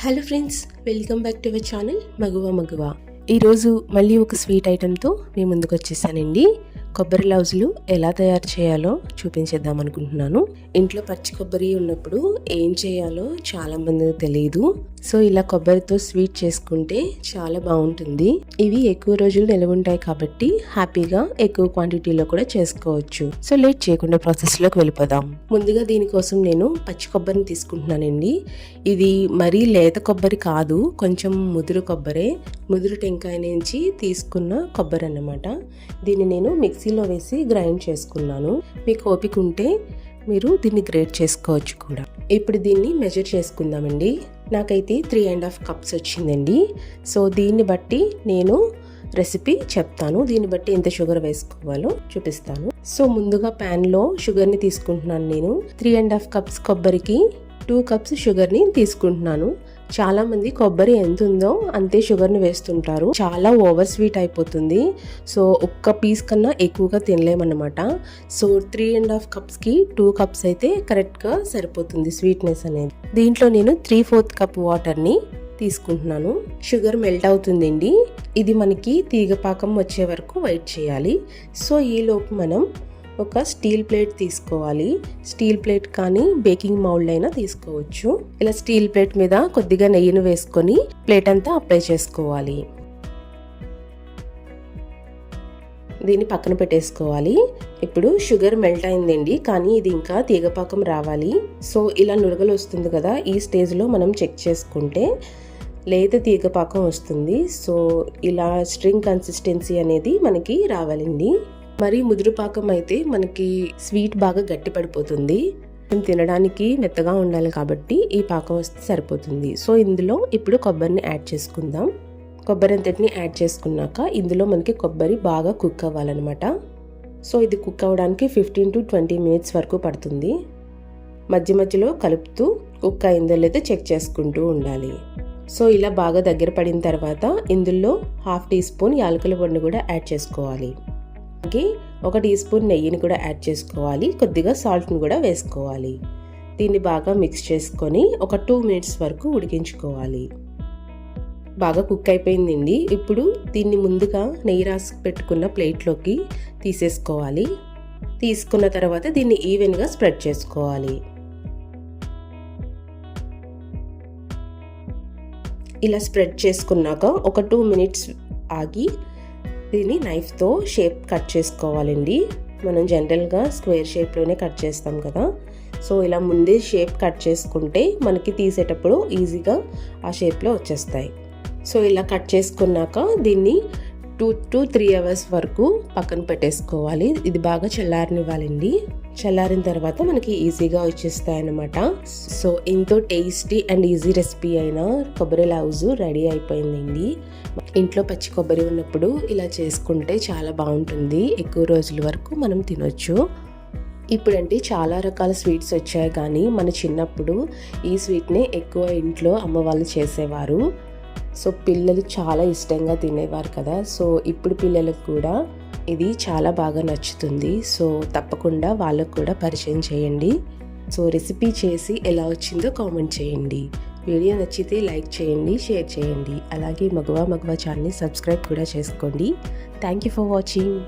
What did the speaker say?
Hello friends welcome back to our channel Maguva Maguva ఈరోజు మళ్ళీ ఒక స్వీట్ ఐటెంతో మీ ముందుకు వచ్చేసానండి. కొబ్బరి లౌజులు ఎలా తయారు చేయాలో చూపించేద్దాం అనుకుంటున్నాను. ఇంట్లో పచ్చి కొబ్బరి ఉన్నప్పుడు ఏం చేయాలో చాలామందికి తెలియదు. సో ఇలా కొబ్బరితో స్వీట్ చేసుకుంటే చాలా బాగుంటుంది. ఇవి ఎక్కువ రోజులు నిలవ ఉంటాయి కాబట్టి హ్యాపీగా ఎక్కువ క్వాంటిటీలో కూడా చేసుకోవచ్చు. సో లేట్ చేయకుండా ప్రాసెస్లోకి వెళ్ళిపోదాం. ముందుగా దీనికోసం నేను పచ్చి కొబ్బరిని తీసుకుంటున్నానండి. ఇది మరీ లేత కొబ్బరి కాదు కొంచెం ముదురు కొబ్బరే. ముదురు టెంకాయ నుంచి తీసుకున్న కొబ్బరి అన్నమాట. దీన్ని నేను మిక్సీలో వేసి గ్రైండ్ చేసుకున్నాను. మీకు ఓపిక ఉంటే మీరు దీన్ని గ్రేట్ చేసుకోవచ్చు కూడా. ఇప్పుడు దీన్ని మెజర్ చేసుకుందామండి. నాకైతే త్రీ అండ్ హాఫ్ కప్స్ వచ్చిందండి. సో దీన్ని బట్టి నేను రెసిపీ చెప్తాను. దీన్ని బట్టి ఎంత షుగర్ వేసుకోవాలో చూపిస్తాను. సో ముందుగా ప్యాన్లో షుగర్ని తీసుకుంటున్నాను నేను. త్రీ అండ్ హాఫ్ కప్స్ కొబ్బరికి టూ కప్స్ షుగర్ని తీసుకుంటున్నాను. చాలా మంది కొబ్బరి ఎంత ఉందో అంతే షుగర్ని వేస్తుంటారు. చాలా ఓవర్ స్వీట్ అయిపోతుంది. సో ఒక్క పీస్ కన్నా ఎక్కువగా తినలేమన్నమాట. సో త్రీ అండ్ హాఫ్ కప్స్కి టూ కప్స్ అయితే కరెక్ట్గా సరిపోతుంది స్వీట్నెస్ అనేది. దీంట్లో నేను త్రీ ఫోర్త్ కప్ వాటర్ని తీసుకుంటున్నాను. షుగర్ మెల్ట్ అవుతుందండి. ఇది మనకి తీగపాకం వచ్చే వరకు వెయిట్ చేయాలి. సో ఈలోపు మనం ఒక స్టీల్ ప్లేట్ తీసుకోవాలి. స్టీల్ ప్లేట్ కానీ బేకింగ్ మౌల్డ్ అయినా తీసుకోవచ్చు. ఇలా స్టీల్ ప్లేట్ మీద కొద్దిగా నెయ్యిని వేసుకొని ప్లేట్ అంతా అప్లై చేసుకోవాలి. దీన్ని పక్కన పెట్టేసుకోవాలి. ఇప్పుడు షుగర్ మెల్ట్ అయిందండి కానీ ఇది ఇంకా తీగపాకం రావాలి. సో ఇలా నురగలు వస్తుంది కదా ఈ స్టేజ్లో మనం చెక్ చేసుకుంటే లేత తీగపాకం వస్తుంది. సో ఇలా స్ట్రింగ్ కన్సిస్టెన్సీ అనేది మనకి రావాలండి. మరి ముదురు పాకం అయితే మనకి స్వీట్ బాగా గట్టి పడిపోతుంది. మనం తినడానికి మెత్తగా ఉండాలి కాబట్టి ఈ పాకం వస్తే సరిపోతుంది. సో ఇందులో ఇప్పుడు కొబ్బరిని యాడ్ చేసుకుందాం. కొబ్బరి అంతటిని యాడ్ చేసుకున్నాక ఇందులో మనకి కొబ్బరి బాగా కుక్ అవ్వాలన్నమాట. సో ఇది కుక్ అవ్వడానికి ఫిఫ్టీన్ టు ట్వంటీ మినిట్స్ వరకు పడుతుంది. మధ్య మధ్యలో కలుపుతూ కుక్ అయిందో లేదో చెక్ చేసుకుంటూ ఉండాలి. సో ఇలా బాగా దగ్గర పడిన తర్వాత ఇందులో హాఫ్ టీ స్పూన్ యాలకుల పండు కూడా యాడ్ చేసుకోవాలి. అలాగే ఒక టీ స్పూన్ నెయ్యిని కూడా యాడ్ చేసుకోవాలి. కొద్దిగా సాల్ట్ని కూడా వేసుకోవాలి. దీన్ని బాగా మిక్స్ చేసుకొని ఒక టూ మినిట్స్ వరకు ఉడికించుకోవాలి. బాగా కుక్ అయిపోయిందండి. ఇప్పుడు దీన్ని ముందుగా నెయ్యి రాసి పెట్టుకున్న ప్లేట్లోకి తీసేసుకోవాలి. తీసుకున్న తర్వాత దీన్ని ఈవెన్గా స్ప్రెడ్ చేసుకోవాలి. ఇలా స్ప్రెడ్ చేసుకున్నాక ఒక టూ మినిట్స్ ఆగి దీన్ని నైఫ్తో షేప్ కట్ చేసుకోవాలండి. మనం జనరల్గా స్క్వేర్ షేప్లోనే కట్ చేస్తాం కదా. సో ఇలా ముందే షేప్ కట్ చేసుకుంటే మనకి తీసేటప్పుడు ఈజీగా ఆ షేప్లో వచ్చేస్తాయి. సో ఇలా కట్ చేసుకున్నాక దీన్ని టూ టు త్రీ అవర్స్ వరకు పక్కన పెట్టేసుకోవాలి. ఇది బాగా చల్లారనివ్వాలండి. చల్లారిన తర్వాత మనకి ఈజీగా వచ్చేస్తాయి అన్నమాట సో ఎంతో టేస్టీ అండ్ ఈజీ రెసిపీ అయిన కొబ్బరి లౌజ్ రెడీ అయిపోయిందండి. ఇంట్లో పచ్చి కొబ్బరి ఉన్నప్పుడు ఇలా చేసుకుంటే చాలా బాగుంటుంది. ఎక్కువ రోజుల వరకు మనం తినొచ్చు. ఇప్పుడంటే చాలా రకాల స్వీట్స్ వచ్చాయి కానీ మన చిన్నప్పుడు ఈ స్వీట్ని ఎక్కువ ఇంట్లో అమ్మ వాళ్ళు చేసేవారు. సో పిల్లలు చాలా ఇష్టంగా తినేవారు కదా. సో ఇప్పుడు పిల్లలకు కూడా ఇది చాలా బాగా నచ్చుతుంది. సో తప్పకుండా వాళ్ళకు కూడా పరిచయం చేయండి. సో రెసిపీ చేసి ఎలా వచ్చిందో కామెంట్ చేయండి. వీడియో నచ్చితే లైక్ చేయండి షేర్ చేయండి. అలాగే మగవా మగవా ఛానల్ని సబ్స్క్రైబ్ కూడా చేసుకోండి. Thank you for watching.